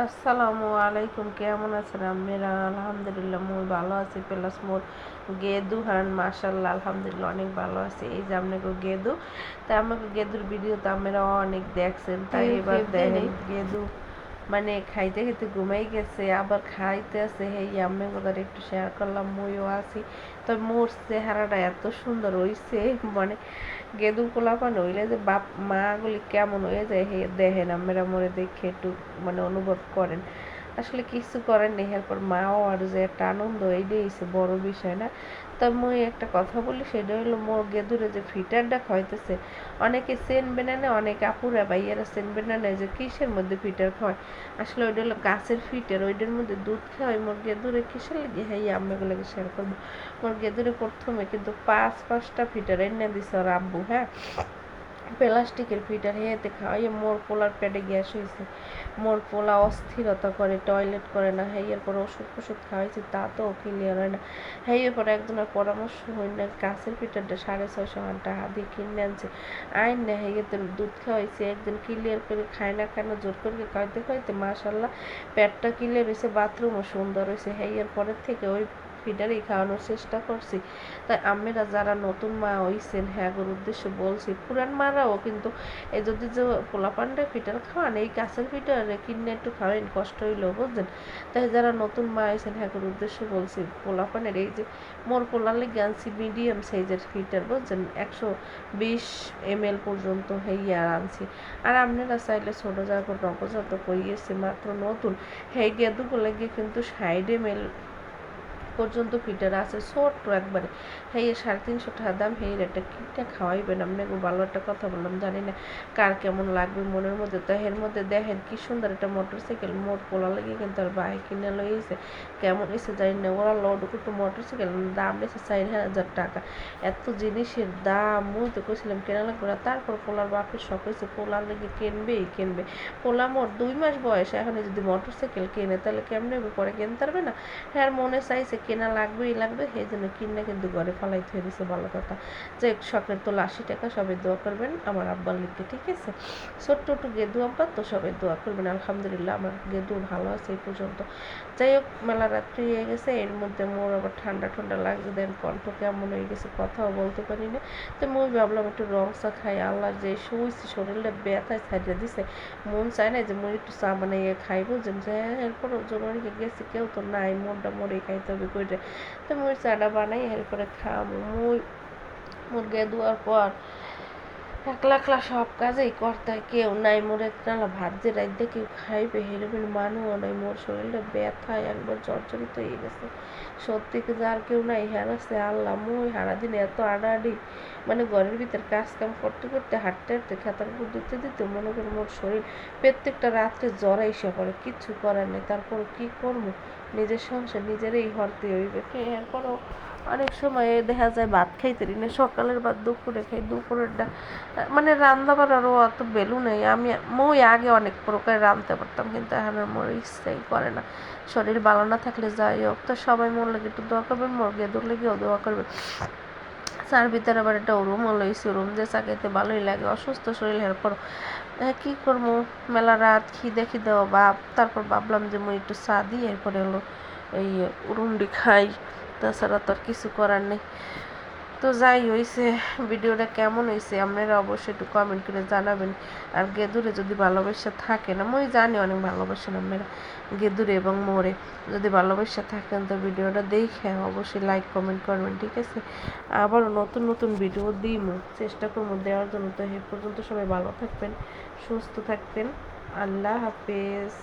আসসালামু আলাইকুম কেমন আছেন আমেরা আলহামদুলিল্লাহ মুই ভালো আছি প্লাস মোর গেদু হান মাশাল্লাহ আলহামদুলিল্লাহ অনেক ভালো আছে। এই যে আপনাকে গেদু তাই আমাকে গেদুর ভিডিও তো আপনারা অনেক দেখছেন তাই এবার দেখেন গেদু মানে খাইতে খাইতে ঘুমাই গেছে, আবার খাইতে আছে, হেই আমি ওদের একটু শেয়ার করলাম মইও আছি। তো মোর চেহারাটা এত সুন্দর হইছে মানে গেদু কোলাপান হইলে যে বাপ মা গুলি কেমন হয়ে যায়, হে দেখেন আমরা মরে দেখে একটু মানে অনুভব করেন। আসলে কিছু করেন নেই এরপর মাও আর যে একটা আনন্দ, এইটাই বড় বিষয় না। তা মুই একটা কথা বলি, সেটা হলো মোর গেদুরে যে ফিটারটা খাইতেছে অনেকে চেনবে না অনেকে আপুরা বাইয়ারা চেনবে বেনানে যে কিসের মধ্যে ফিটার খাওয়ায় আসলে ওইটা হলো গাছের ফিটার, ওইটার মধ্যে দুধ খাওয়াই মোর গেদুরে কিসের লাগে? হ্যাঁ আমাগুলোকে শেয়ার করব। মোর গেদুরে প্রথমে কিন্তু পাঁচ পাঁচটা ফিটার এনে দিছে ওর আব্বু হ্যাঁ? প্লাস্টিকের ফিটার হেঁতে খাওয়াই মোর পোলার পেটে গ্যাস হয়েছে মোর পোলা অস্থিরতা করে টয়লেট করে না হেয়ের পরে ওষুধ ফষুধ খাওয়াইছে, তা তো ক্লিয়ার হয় না। হেয়ের পরে একজনের পরামর্শ হই না গাছের ফিটারটা সাড়ে ছয়শো টাকা দিয়ে কিনে আনছে। আইন না হেয়ে তো দুধ খাওয়াইছে, একদিন ক্লিয়ার করে খায় না খায় না জোর করে খাইতে খাইতে মাসাল্লাহ পেটটা ক্লিয়ার হয়েছে বাথরুমও সুন্দর হয়েছে হেয়ের পরের থেকে ওই ফিডারই খাওয়ানোর চেষ্টা করছি। তাই আম্মেরা যারা নতুন মা হইছেন হ্যাগোর উদ্দেশ্যে বলছি, পুরান মারাও কিন্তু এই যদি যে পোলাপানটা ফিটার খাওয়ান, এই গাছের ফিটারে কিনে একটু খাওয়াইন, কষ্ট হইলেও বুঝছেন? তাই যারা নতুন মা হয়েছেন হ্যাগোর উদ্দেশ্যে বলছি, পোলাপানের এই যে মোর পোলার লেগে আনছি মিডিয়াম সাইজের ফিটার, বুঝছেন? একশো বিশ এম এল পর্যন্ত হেইয়া আনছি। আর আপনারা চাইলে ছোটো যাবার নবজাত কইয়েছে মাত্র নতুন। হেই গেদুগুলো গিয়ে কিন্তু সাইড এম এল পর্যন্ত ফিটার আছে। ছোট্ট একবারে। হ্যাঁ সাড়ে তিনশো টাকা দাম, হেই একটা কিনটা খাওয়াইবেন? আপনাকে ভালো একটা কথা বললাম, জানি না কার কেমন লাগবে মনের মধ্যে। তো এর মধ্যে দেখেন কি সুন্দর একটা মোটর সাইকেল মোট পোলা লাগিয়ে কিন্তু আর বাইক কিনে লইছে। কেমন এসে জানি না। ওরা লড একটু মোটর সাইকেল দাম এসে চার হাজার টাকা। এত জিনিসের দাম, মুই তো কইছিলাম কেনা লাগবে না তারপর পোলার বাপের শখ হয়েছে পোলার লেগে কিনবেই কিনবে। পোলা মোট দুই মাস বয়স, এখন যদি মোটর সাইকেল কেনে, তাহলে কেমনে পরে কিনতে পারবে না? হ্যাঁ মনে চাইছে কেনা লাগবেই লাগবে, সেই জন্য কিনে কিন্তু ঘরে ফালাই থয়ে দিছে, ভালো কথা। যে শখের তো আশি টাকা, সবাই দোয়া করবেন, আমার আব্বার লিখতে ঠিক আছে? ছোট্ট একটু গেদু আব্বা, তো সবাই দোয়া করবেন, আলহামদুলিল্লাহ আমার গেদু ভালো আছে এই পর্যন্ত। যাই হোক, মেলা রাত্রি হয়ে গেছে, এর মধ্যে মোর আবার ঠান্ডা ঠান্ডা লাগছে, দেন কণ্ঠ কেমন হয়ে গেছে কথাও বলতে পারি না। তো মই ভাবলাম একটু রং চা খাই, আল্লাহ যে শুয়েছি শরীরটা ব্যথায় ছাড়িয়ে দিছে, মন চায় না যে মই একটু চা বানাইয়ে খাইবো, যে এরপর জন্য গেছি, কেউ তো নাই, মনটা মরে খাইতে হবে। কইরে তো মুই চাটা বানাই এরপরে খামো। মুই মুরগে দেওয়ার পর একলা একলা সব কাজেই করতে কেউ নাই। মোর একটা ভাত যে রাইতে কেউ খাইবে হেরবেন মানুষও নাই। মোর শরীরটা ব্যথায় একবার জর্জরিত হয়ে গেছে। সত্যি যার কেউ নাই? হেরাছে আল্লাহ। মুই দিন এত আড়াআড়ি মানে ঘরের ভিতর কাজ কাম করতে করতে, হাঁটতে হাঁটতে খেতার উপর দিতে দিতে মনে করি মোর শরীর প্রত্যেকটা রাত্রে জ্বর এসে পড়ে, কিচ্ছু করার নেই। তারপর কি করব? নিজের সংসার নিজেরই হরতে হইবে। এরপরও অনেক সময় দেখা যায় ভাত খাইতে না সকালের ভাত, দুপুরে খাই দুপুরেরটা মানে রান্না বাড়ারও অত বেলু নেই। আমি, মই আগে অনেক প্রকার রাঁধতে পারতাম, কিন্তু এখন মোর ইচ্ছাই করে না। শরীর ভালো না থাকলে যাই হোক, তো সবাই মন লাগে একটু দোয়া করবেন মোর গেদুর লেগেও দোয়া করবেন তার ভিতরে আবার একটা রুম লইছি রুম যে চাকাইতে ভালোই লাগে, অসুস্থ শরীর হের পর কি করব? মেলা রাত খিদে খিদে বাপ তারপর ভাবলাম যে মুই একটু চা দিই, এরপরে হলো এই উরুন্ডি খাই। তাছাড়া তো আর কিছু করার নেই। তো যাই হয়েছে ভিডিওটা কেমন হয়েছে আপনারা অবশ্যই একটু কমেন্ট করে জানাবেন। আর গেদুরে যদি ভালোবাসা থাকে না, মই জানি অনেক ভালোবাসেন আপনারা, গেদুরে এবং মোরে। যদি ভালোবাসা থাকেন তো ভিডিওটা দেখে অবশ্যই লাইক কমেন্ট করবেন, ঠিক আছে? আবার নতুন নতুন ভিডিও দিই চেষ্টা করব দেওয়ার জন্য। তো এ পর্যন্ত সবাই ভালো থাকবেন, সুস্থ থাকবেন। আল্লাহ হাফেজ।